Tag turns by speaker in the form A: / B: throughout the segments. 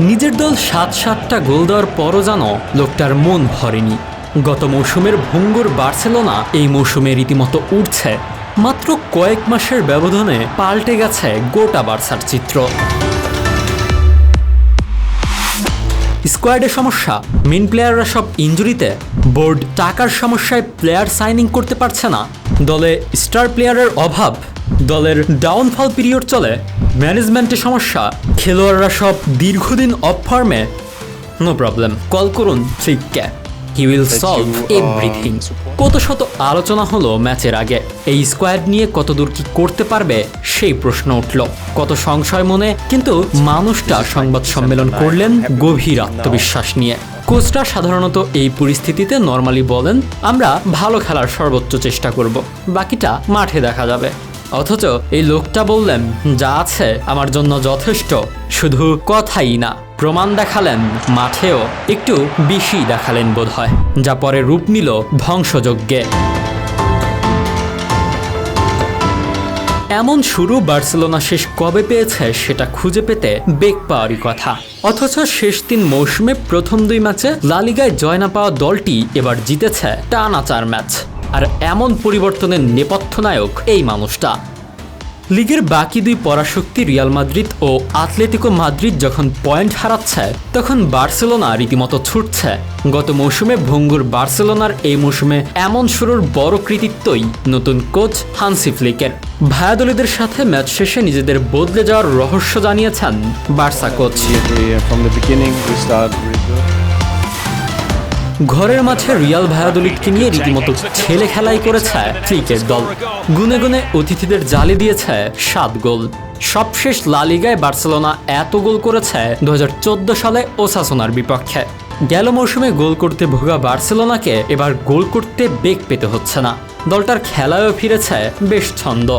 A: নিজের দল সাত সাতটা গোল দেওয়ার পরও যেন লোকটার মন ভরেনি। গত মৌসুমের ভঙ্গুর বার্সেলোনা এই মৌসুমে রীতিমতো উঠছে মাত্র কয়েক মাসের ব্যবধানে পাল্টে গেছে গোটা বার্সার চিত্র। স্কোয়াডের সমস্যা, মেন প্লেয়াররা সব ইঞ্জুরিতে বোর্ড টাকার সমস্যায় প্লেয়ার সাইনিং করতে পারছে না। দলে স্টার প্লেয়ারের অভাব দলের ডাউনফল পিরিয়ড চলে ম্যানেজমেন্টের সমস্যা খেলোয়াড়রা সব দীর্ঘদিন অফ ফর্মে নো প্রবলেম কল করুন ফ্লিককে হি উইল সলভ এভরিথিং কত শত আলোচনা হলো ম্যাচের আগে এই স্কোয়াড নিয়ে কতদূর কি করতে পারবে সেই প্রশ্ন উঠল। কত সংশয় মনে কিন্তু মানুষটা সংবাদ সম্মেলন করলেন গভীর আত্মবিশ্বাস নিয়ে। কোচটা সাধারণত এই পরিস্থিতিতে নর্মালি বলেন আমরা ভালো খেলার সর্বোচ্চ চেষ্টা করব বাকিটা মাঠে দেখা যাবে। অথচ এই লোকটা বললেন, যা আছে আমার জন্য যথেষ্ট। শুধু কথাই না, প্রমাণ দেখালেন, মাঠেও একটু বেশি দেখালেন বোধ হয় যা পরে রূপ নিল ধ্বংসযজ্ঞে। এমন শুরু বার্সেলোনা শেষ কবে পেয়েছে সেটা খুঁজে পেতে বেগ পাওয়ারই কথা। অথচ শেষ তিন মৌসুমে প্রথম দুই ম্যাচে লালিগায় জয় না পাওয়া দলটি এবার জিতেছে টানা চার ম্যাচ। আর এমন পরিবর্তনের নেপথ্য নায়ক এই মানুষটা লিগের বাকি দুই পরাশক্তি রিয়াল মাদ্রিদ ও আতলেটিকো মাদ্রিদ যখন পয়েন্ট হারাচ্ছে, তখন বার্সেলোনা রীতিমতো ছুটছে। গত মৌসুমে ভঙ্গুর বার্সেলোনার এই মৌসুমে এমন শুরুর বড় কৃতিত্বই নতুন কোচ হানসি ফ্লিকের। ভায়াদলিদের সাথে ম্যাচ শেষে নিজেদের বদলে যাওয়ার রহস্য জানিয়েছেন বার্সা কোচ। ঘরের মাঠে রিয়াল ভায়াদলিদকে নিয়ে রীতিমতো ছেলে খেলাই করেছে ফ্লিকের দল। গুনে গুনে অতিথিদের জালি দিয়েছে সাত গোল। সবশেষ লালিগায় বার্সেলোনা এত গোল করেছে দু হাজার চোদ্দ সালে ওসাসোনার বিপক্ষে। গেল মৌসুমে গোল করতে ভোগা বার্সেলোনাকে এবার গোল করতে বেগ পেতে হচ্ছে না। দলটার খেলায়ও ফিরেছে বেশ ছন্দ।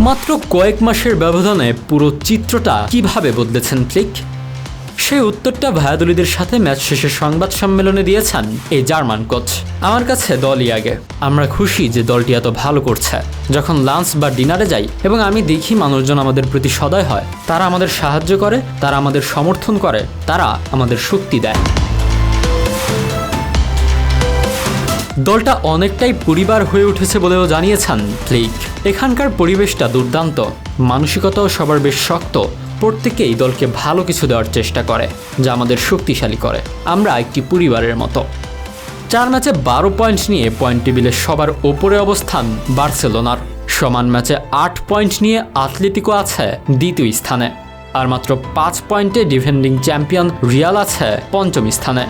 A: মাত্র কয়েক মাসের ব্যবধানে পুরো চিত্রটা কীভাবে বদলেছেন ফ্লিক সেই উত্তরটা ভায়াদুলিদের সাথে ম্যাচ শেষে সংবাদ সম্মেলনে দিয়েছেন এই জার্মান কোচ। আমার কাছে দলই আগে। আমরা খুশি যে দলটি এত ভালো করছে। যখন লাঞ্চ বা ডিনারে যাই এবং আমি দেখি মানুষজন আমাদের প্রতি সদয় হয়, তারা আমাদের সাহায্য করে, তারা আমাদের সমর্থন করে, তারা আমাদের শক্তি দেয়। দলটা অনেকটাই পরিবার হয়ে উঠেছে বলেও জানিয়েছেন ফ্লিক। এখানকার পরিবেশটা দুর্দান্ত। মানসিকতাও সবার বেশ শক্ত। প্রত্যেকেই দলকে ভালো কিছু দেওয়ার চেষ্টা করে, যা আমাদের শক্তিশালী করে। আমরা একটি পরিবারের মতো। চার ম্যাচে বারো পয়েন্ট নিয়ে পয়েন্ট টেবিলের সবার ওপরে অবস্থান বার্সেলোনার। সমান ম্যাচে আট পয়েন্ট নিয়ে আথলেটিকো আছে দ্বিতীয় স্থানে। আর মাত্র পাঁচ পয়েন্টে ডিফেন্ডিং চ্যাম্পিয়ন রিয়াল আছে পঞ্চম স্থানে।